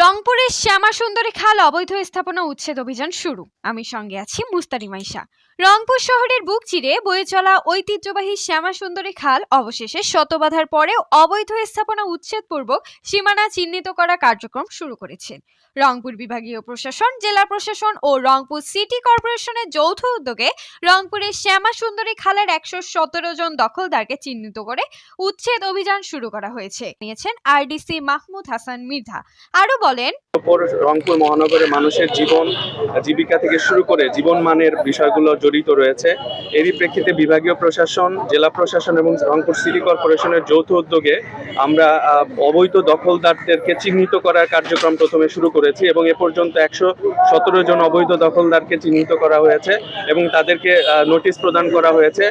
রংপুরের শ্যামা সুন্দরী খাল অবৈধ স্থাপনা উচ্ছেদ অভিযান শুরু। আমি সঙ্গে আছি মুস্তারি মাইশা। রংপুর শহরের বুক চিরে বয়ে চলা ঐতিহ্যবাহী শ্যামা সুন্দরী খাল অবশেষে শতবাধার পরেও অবৈধ স্থাপনা উচ্ছেদপূর্বক সীমানা চিহ্নিত করা কার্যক্রম শুরু করেছেন রংপুর বিভাগীয় প্রশাসন, জেলা প্রশাসন ও রংপুর সিটি কর্পোরেশনের যৌথ উদ্যোগে রংপুরের শ্যামা সুন্দরী খালের একশো সতেরো জন দখলদারকে চিহ্নিত করে উচ্ছেদ অভিযান শুরু করা হয়েছে নিয়েছেন আরডিসি মাহমুদ হাসান মির্ধা। আরও বলেন। রংপুর মহানগরে মানুষের জীবন জীবিকা থেকে শুরু করে জীবন মানের বিষয়গুলো জড়িত রয়েছে। এরই প্রেক্ষিতে বিভাগীয় প্রশাসন জেলা প্রশাসন এবং রংপুর সিটি কর্পোরেশনের যৌথ উদ্যোগে আমরা অবৈধ দখলদারদেরকে চিহ্নিত করার কার্যক্রম প্রথমে শুরু করেছি এবং এ পর্যন্ত একশো সতেরো জন অবৈধ দখলদারকে চিহ্নিত করা হয়েছে এবং তাদেরকে নোটিশ প্রদান করা হয়েছে।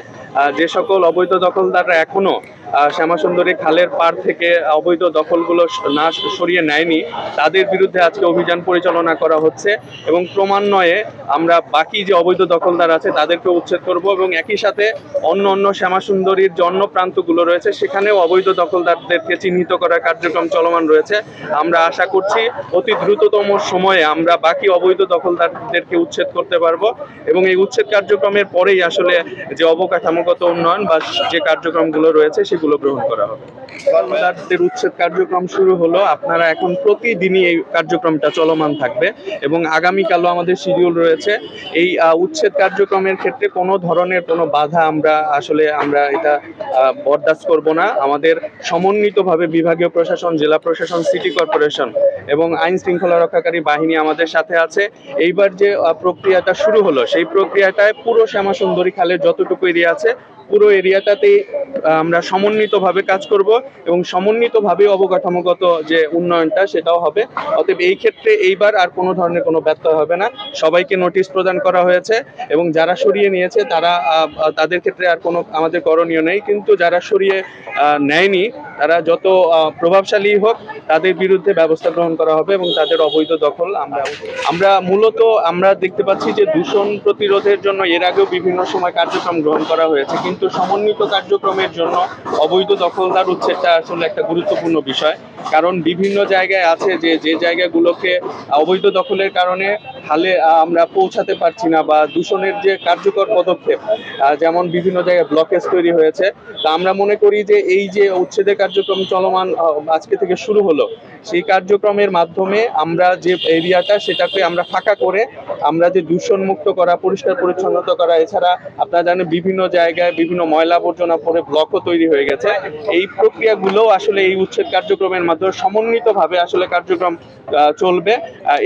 যে সকল অবৈধ দখলদাররা এখনও আহ, শ্যামাসুন্দরী খালের পার থেকে অবৈধ দখলগুলো স- না সরিয়ে নেয়নি। তাদের বিরুদ্ধে আজকে অভিযান পরিচালনা করা হচ্ছে এবং ক্রমান্বয়ে আমরা বাকি যে অবৈধ দখলদার আছে, তাদেরকে উচ্ছেদ করব এবং একই সাথে অন্য অন্য শ্যামাসুন্দরীর যে অন্য প্রান্তগুলো রয়েছে, সেখানেও অবৈধ দখলদারদেরকে চিহ্নিত করার কার্যক্রম চলমান রয়েছে। আমরা আশা করছি অতি দ্রুততম সময়ে আমরা বাকি অবৈধ দখলদারদেরকে উচ্ছেদ করতে পারব এবং এই উচ্ছেদ কার্যক্রমের পরেই আসলে যে অবকাঠামোগত উন্নয়ন বা যে কার্যক্রমগুলো রয়েছে সেগুলো গ্রহণ করা হবে। দখলদারদের উচ্ছেদ কার্যক্রম শুরু হলো, আপনারা এখন প্রতিদিনই এই কার্যক্রমটা চলমান থাকবে এবং আগামীকালও আমাদের শিডিউল রয়েছে। এই উচ্ছেদ কার্যক্রমের ক্ষেত্রে কোনো ধরনের কোনো বাধা আমরা আসলে আমরা এটা বরদাস্ত করব না। আমাদের সমন্বিতভাবে বিভাগীয় প্রশাসন, জেলা প্রশাসন সিটি কর্পোরেশন এবং আইন শৃঙ্খলা রক্ষাকারী বাহিনী আমাদের সাথে আছে। এইবার যে প্রক্রিয়াটা শুরু হলো, সেই প্রক্রিয়াটায় পুরো শ্যামা সুন্দরী খালের যতটুকু এরিয়া আছে পুরো এরিয়াটাতেই আহ, আমরা সমন্বিতভাবে কাজ করব এবং সমন্বিতভাবে অবকাঠামোগত যে উন্নয়নটা সেটাও হবে। অতএব এই ক্ষেত্রে এইবার আর কোনো ধরনের কোনো ব্যত্যয় হবে না। সবাইকে নোটিশ প্রদান করা হয়েছে এবং যারা সরিয়ে নিয়েছে তারা তাদের ক্ষেত্রে আর কোনো আমাদের করণীয় নেই। কিন্তু যারা সরিয়ে নেয়নি তারা যত প্রভাবশালী হোক তাদের বিরুদ্ধে ব্যবস্থা গ্রহণ করা হবে এবং তাদের অবৈধ দখল আমরা আমরা মূলত আমরা দেখতে পাচ্ছি যে দূষণ প্রতিরোধের জন্য এর আগেও বিভিন্ন সময় কার্যক্রম গ্রহণ করা হয়েছে। কিন্তু সমন্বিত কার্যক্রমের জন্য অবৈধ দখলদার উচ্ছেদটা আসলে একটা গুরুত্বপূর্ণ বিষয়। কারণ বিভিন্ন জায়গায় আছে যে যে জায়গাগুলোকে অবৈধ দখলের কারণে হালে আমরা পৌঁছাতে পারছি না বা দূষণের যে কার্যকর পদক্ষেপ যেমন বিভিন্ন জায়গায় ব্লকেজ তৈরি হয়েছে। তা আমরা মনে করি যে, এই যে উচ্ছেদের কার্যক্রম চলমান আজকে থেকে শুরু হলো সেই কার্যক্রমের মাধ্যমে আমরা যে এরিয়াটা সেটাকে আমরা ফাঁকা করে আমরা যে দূষণ মুক্ত করা, পরিষ্কার পরিচ্ছন্নতা করা, এছাড়া আপনারা জানেন বিভিন্ন জায়গায় বিভিন্ন ময়লা আবর্জনা পরে ব্লকও তৈরি হয়ে গেছে। এই প্রক্রিয়াগুলো আসলে এই উচ্ছেদ কার্যক্রমের মাধ্যমে সমন্বিতভাবে আসলে কার্যক্রম চলবে।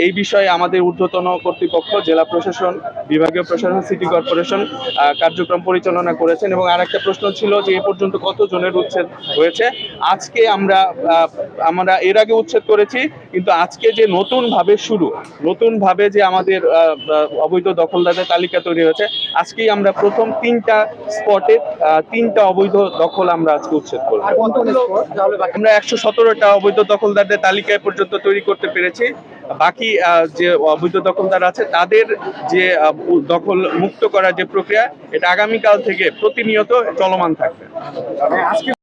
এই বিষয়ে আমাদের ঊর্ধ্বতন কর্তৃপক্ষ, জেলা প্রশাসন, বিভাগীয় প্রশাসন, সিটি কর্পোরেশন কার্যক্রম পরিচালনা করেছেন এবং আর একটা প্রশ্ন ছিল যে এ পর্যন্ত কত জনের উচ্ছেদ হয়েছে? আজকে আমরা আমরা এর আগে উচ্ছেদ করেছি কিন্তু আজকে যে নতুন ভাবে শুরু নতুন ভাবে যে আমাদের অবৈধ দখলদারদের তালিকা তৈরি হয়েছে আজকেই আমরা প্রথম তিনটা স্পটে তিনটা অবৈধ দখল আমরা আজকে উচ্ছেদ করব। আমরা একশো সতেরোটা অবৈধ দখলদারদের তালিকায় পর্যন্ত তৈরি করতে পেরেছি। বাকি যে অবৈধ দখলদার আছে তাদের যে দখল মুক্ত করার যে প্রক্রিয়া এটা আগামীকাল থেকে প্রতিনিয়ত চলমান থাকবে। আজকে